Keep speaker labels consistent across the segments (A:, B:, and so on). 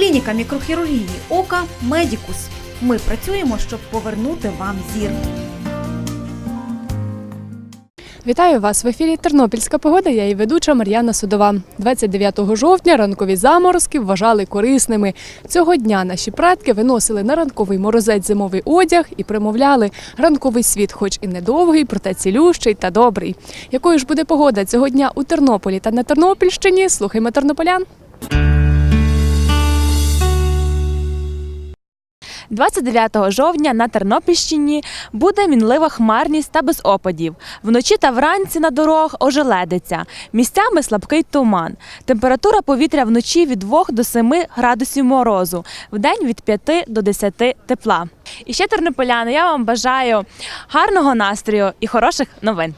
A: Клініка мікрохірургії ока Медікус. Ми працюємо, щоб повернути вам зір.
B: Вітаю вас в ефірі Тернопільська погода. Я її ведуча Мар'яна Судова. 29 жовтня ранкові заморозки вважали корисними. Цього дня наші предки виносили на ранковий морозець зимовий одяг і примовляли ранковий світ, хоч і недовгий, проте цілющий та добрий. Якою ж буде погода цього дня у Тернополі та на Тернопільщині? Слухаймо тернополян.
C: 29 жовтня на Тернопільщині буде мінлива хмарність та без опадів. Вночі та вранці на дорогах ожеледиться. Місцями слабкий туман. Температура повітря вночі від 2 до 7 градусів морозу, вдень від 5 до 10 тепла. І ще тернополяни, я вам бажаю гарного настрою і хороших новин.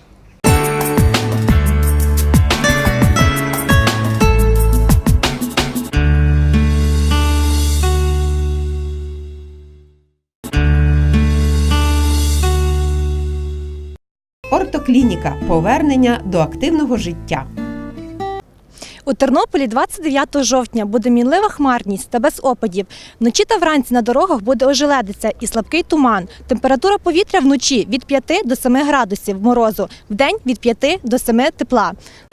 D: Ортоклініка повернення до активного життя.
E: У Тернополі 29 жовтня буде мінлива хмарність та без опадів. Вночі та вранці на дорогах буде ожеледиця і слабкий туман. Температура повітря вночі від 5 до 7 градусів морозу, вдень від 5 до 7 тепла.
B: –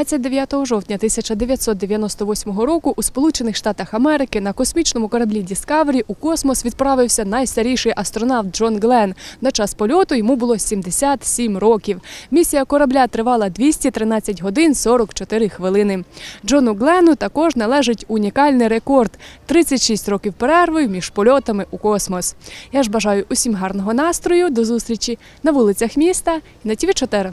B: 29 жовтня 1998 року у Сполучених Штатах Америки на космічному кораблі Discovery у космос відправився найстаріший астронавт Джон Гленн. На час польоту йому було 77 років. Місія корабля тривала 213 годин 44 хвилини. Джону Гленну також належить унікальний рекорд 36 років перерви між польотами у космос. Я ж бажаю усім гарного настрою. До зустрічі на вулицях міста і на ТВ 4